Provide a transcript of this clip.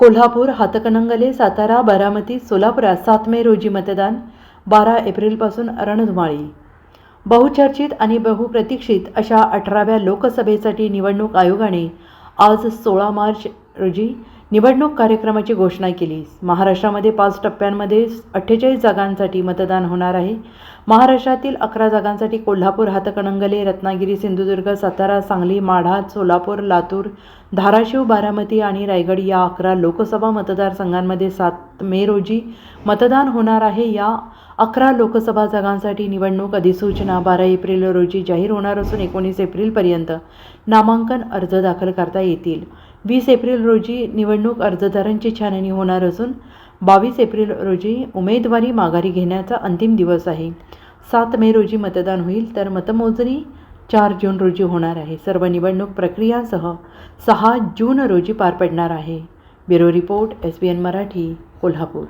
कोल्हापूर हातकणंगले सातारा बारामती सोलापुरात सात मे रोजी मतदान बारा एप्रिलपासून रणधुमाळी. बहुचर्चित आणि बहुप्रतीक्षित अशा अठराव्या लोकसभेसाठी निवडणूक आयोगाने आज सोळा मार्च रोजी निवडणूक कार्यक्रमाची घोषणा केली. महाराष्ट्रामध्ये पाच टप्प्यांमध्ये अठ्ठेचाळीस जागांसाठी मतदान होणार आहे. महाराष्ट्रातील अकरा जागांसाठी कोल्हापूर हातकणंगले रत्नागिरी सिंधुदुर्ग सातारा सांगली माढा सोलापूर लातूर धाराशिव बारामती आणि रायगड या अकरा लोकसभा मतदारसंघांमध्ये सात मे रोजी मतदान होणार आहे. या अकरा लोकसभा जागांसाठी निवडणूक अधिसूचना बारा एप्रिल रोजी जाहीर होणार असून एकोणीस एप्रिलपर्यंत नामांकन अर्ज दाखल करता येतील. वीस एप्रिल रोजी निवडणूक अर्जदारांची छाननी होणार असून बावीस एप्रिल रोजी उमेदवारी माघारी घेण्याचा अंतिम दिवस आहे. सात मे रोजी मतदान होईल तर मतमोजणी चार जून रोजी होणार आहे. सर्व निवडणूक प्रक्रियांसह सहा जून रोजी पार पडणार आहे. Bureau report S B N Marathi Kolhapur.